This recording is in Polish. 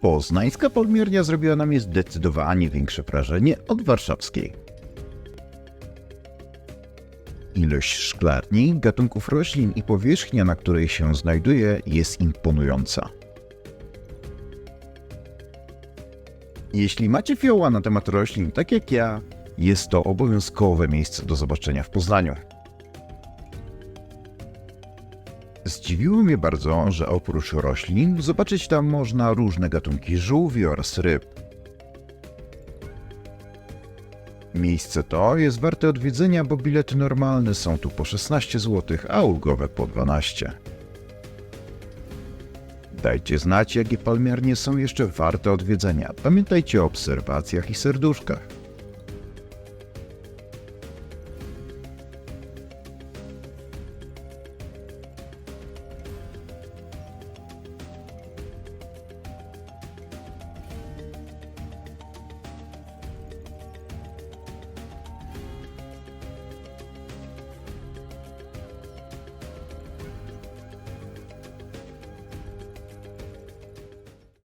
Poznańska palmiernia zrobiła na mnie zdecydowanie większe wrażenie od warszawskiej. Ilość szklarni, gatunków roślin i powierzchnia, na której się znajduje, jest imponująca. Jeśli macie fioła na temat roślin, tak jak ja, jest to obowiązkowe miejsce do zobaczenia w Poznaniu. Zdziwiło mnie bardzo, że oprócz roślin zobaczyć tam można różne gatunki żółwi oraz ryb. Miejsce to jest warte odwiedzenia, bo bilety normalne są tu po 16 zł, a ulgowe po 12. Dajcie znać, jakie palmiarnie są jeszcze warte odwiedzenia. Pamiętajcie o obserwacjach i serduszkach.